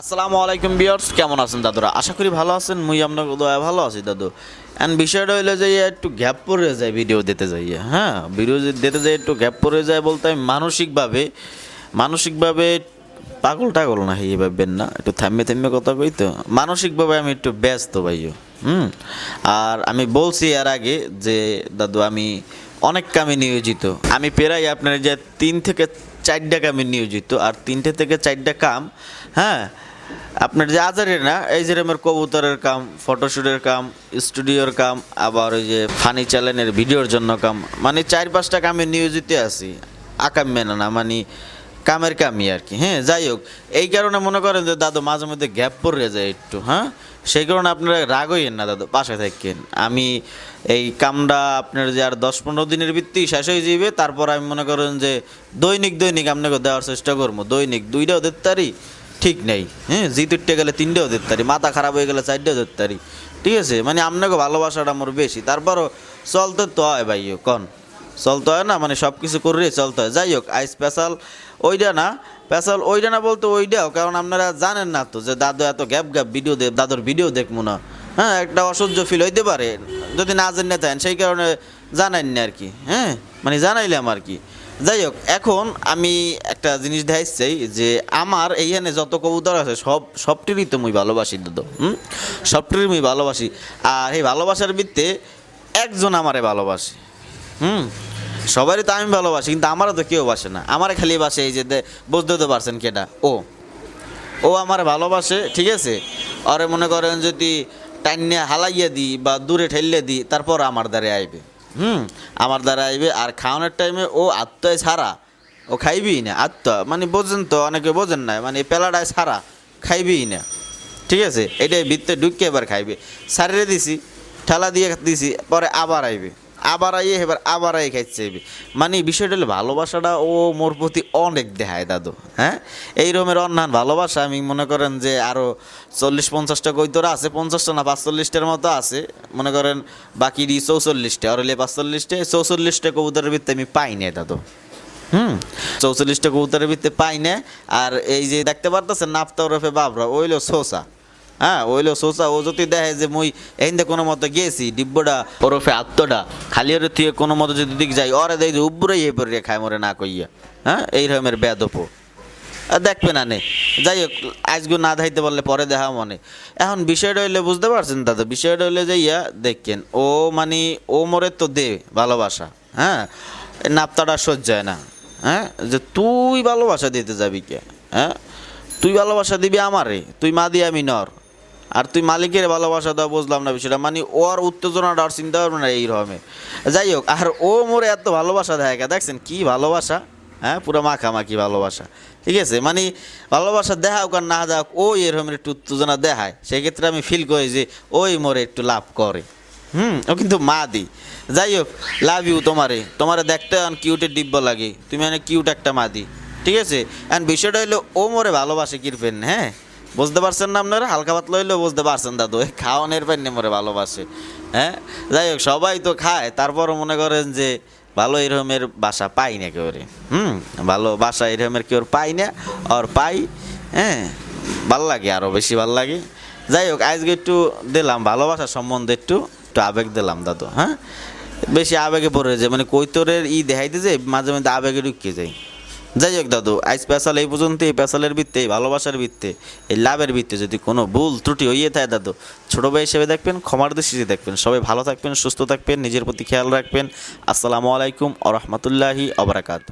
আসসালামু আলাইকুম বিয়ার্স কেমন আছেন দাদুরা? আশা করি ভালো আছেন, মুই আপনার দয়া ভালো আছি দাদু। অ্যান্ড বিষয়টা হইল যে একটু গ্যাপ পড়ে যায় ভিডিও দিতে যাইয়ে হ্যাঁ? ভিডিও দিতে যাই, একটু গ্যাপ পড়ে যায় বলতে আমি মানসিকভাবে মানসিকভাবে পাগল টাগল না, এই ভাববেন না, একটু থাম্মে থাম্মে কথা কই তো। মানসিকভাবে আমি একটু ব্যস্ত ভাইও হুম? আর আমি বলছি এর আগে যে, দাদু, আমি অনেক কামে নিয়োজিত। আমি প্রায় আপনার যে তিন থেকে চারটা কামে নিয়োজিত, আর তিনটে থেকে চারটা কাম হ্যাঁ? আপনার যে আজারের না, এই যে আমার কবুতরের কাম ফটোশ্যুটের কাম, স্টুডিওর কাম, আবার ওই যে ফানি চ্যানেলের ভিডিওর জন্য কাম মানে চার পাঁচটা কামে নিয়োজিত আছি। আকাম মেনা না মানে কামের কামি আর কি হ্যাঁ যাই হোক। এই কারণে মনে করেন যে দাদু মাঝে মধ্যে গ্যাপ পড়ে যায় একটু হ্যাঁ? সেই কারণে আপনারা রাগ হইয়েন না, দাদু পাশে থাকেন। আমি এই কামটা আপনার যে আর দশ পনেরো দিনের ভিত্তি শেষ হয়ে যাবে তারপর আমি মনে করেন যে দৈনিক দৈনিক আপনাকে দেওয়ার চেষ্টা করব। দৈনিক দুইটাও দিতে পারি ঠিক নেই হ্যাঁ? জি তুটতে গেলে তিনটেও দিতে পারি মাথা খারাপ হয়ে গেলে চারটেও দিতে পারি ঠিক আছে? মানে আপনাকে ভালোবাসাটা আমার বেশি, তারপরও চলতে তো হয় ভাইও কন। চলতে হয় না মানে সব কিছু করে চলতে হয়। যাই হোক আই স্পেশাল ওইটা না। স্পেশাল ওইটা না বলতে ওইটাও কারণ আপনারা জানেন না তো যে দাদু এত গ্যাপ গ্যাপ ভিডিও দেব দাদুর ভিডিও দেখব না। হ্যাঁ একটা অসহ্য ফিল হইতে পারে, যদি না জেনে থাকেন, সেই কারণে জানাইন না আর কি হ্যাঁ? মানে জানাইলাম আর কি। যাই হোক, এখন আমি একটা জিনিস দেখাইছি যে আমার এইখানে যত কবুতর আছে, সব সবটিরই তো মুই ভালোবাসি, দাদু, হুম? সবটিরই মুই ভালোবাসি। আর এই ভালোবাসার ভিত্তে একজন আমারে ভালোবাসে। হুম। সবারই তো আমি ভালোবাসি, কিন্তু আমারও তো কেউ বাসে না। আমারে খালি বাসে এই যে বুঝতে তো পারছেন কেটা ও। ও আমার ভালোবাসে, ঠিক আছে? আরে মনে করেন যদি টাইনে হালাইয়া দিই বা দূরে ঠেললে দিই তারপর আমার দ্বারে আইবে। হুম, আমার দ্বারা আইবে, আর খাওয়ানোর টাইমে ও আত্মায় ছাড়া, ও খাইবেই না। আত্মা মানে বোঝেন তো, অনেকে বোঝেন না মানে পেলাটায় ছাড়া খাইবেই না। ঠিক আছে? এটাই ভিত্তে ঢুকে এবার খাইবে। সারিয়ে দিছি, ঠেলা দিয়ে দিছি, পরে আবার আইবে। আবার আইয়ে, এবার আবার আই খাইছে। মানে বিষয়টা হলো ভালোবাসাটা, ও মোর প্রতি অনেক দেখায় দাদু হ্যাঁ? এই রকমের অন্যান্য ভালোবাসা, আমি মনে করেন যে আরও চল্লিশ পঞ্চাশটা কৈতরা আছে? পঞ্চাশটা না পাঁচচল্লিশটার মতো আছে? মনে করেন বাকি চৌচল্লিশটা, আর হলে পাঁচচল্লিশটা চৌচল্লিশটা কবুতরের ভিত্তি আমি পাই না দাদু। হুম? চৌচল্লিশটা কবুতরের ভিত্তি পাই না আর এই যে দেখতে পারতেছেন নাফতা ওরফে বাবরা ওইলো সোসা হ্যাঁ ওইলো সোসা ও যদি দেখে যে মুই এইন্দে কোনো মতো গেছি, ডিব্বটা, ওরফে আত্মটা, খালি ওর থেকে কোনো মতো যদি দিক যাই, ওরে দেয় যে উব্বরে ইয়ে পরে খায় মরে না কইয়া। হ্যাঁ এই রকমের বেদপো দেখবে না নে। যাই হোক আজকে না ধাইতে পারলে পরে দেখা মনে। এখন বিষয়টা হইলে বুঝতে পারছেন দাদা, বিষয়টা হইলে যে ইয়া দেখেন, ও মানে ও মরে তো দে ভালোবাসা হ্যাঁ? নাপ্তাটা সহ্যায় না হ্যাঁ? যে তুই ভালোবাসা দিতে যাবি কে হ্যাঁ? তুই ভালোবাসা দিবি আমারে, তুই মা দিয়ে আমি নর আর তুই মালিকের ভালোবাসা দেওয়া বুঝলাম না বিষয়টা। মানে ওর উত্তেজনাটা আর চিন্তা করবে না এই রকমের যাই হোক, আর ও মোরে এত ভালোবাসা দেখা দেখছেন কি ভালোবাসা? হ্যাঁ পুরো মাখামাখি ভালোবাসা। ঠিক আছে? মানে ভালোবাসা দেখাওক আর না যাক ও এরকমের একটু উত্তেজনা দেখায়। সেক্ষেত্রে আমি ফিল করি যে ওই মোরে একটু লাভ করে। হুম, ও কিন্তু মা দি যাই হোক লাভ ইউ তোমারে। তোমারে দেখতে অন কিউটের ডিব্বা লাগে। তুমি অনেক কিউট একটা মা দি ঠিক আছে? অ্যান্ড বিষয়টা হলো ও মোরে ভালোবাসে কিরপেন হ্যাঁ? বুঝতে পারছেন না আপনারা? হালকা পাতলা হইলেও বুঝতে পারছেন, দাদু। খাওয়ানোর পান্নে মোরে ভালোবাসে হ্যাঁ? যাই হোক, সবাই তো খায়, তারপরও মনে করেন যে ভালো এরকমের বাসা পাই না কেউ হুম? ভালো বাসা এরকমের কেউ পাই না, আর পাই হ্যাঁ? ভালো লাগে আরও বেশি ভালো লাগে। যাই হোক, আজকে একটু দিলাম, ভালোবাসা সম্বন্ধে একটু একটু আবেগ দিলাম, দাদু হ্যাঁ? বেশি আবেগে পড়ে যায় মানে কৈতরের ই দেখাইতে যে মাঝে মাঝে আবেগে ঢুকিয়ে যায়। যাই হোক দাদু, আজ স্পেশাল এই পর্যন্ত এই স্পেশালের ভিত্তে, এই ভালোবাসার ভিত্তে, এই লাভের ভিত্তে, যদি কোনো ভুল ত্রুটি হইয়ে থাকে দাদু, ছোটো ভাই হিসেবে দেখবেন, ক্ষমার দৃষ্টিতে দেখবেন, সবাই ভালো থাকবেন, সুস্থ থাকবেন, নিজের প্রতি খেয়াল রাখবেন। আসসালামু আলাইকুম আ রহমতুল্লাহি আবরাকাত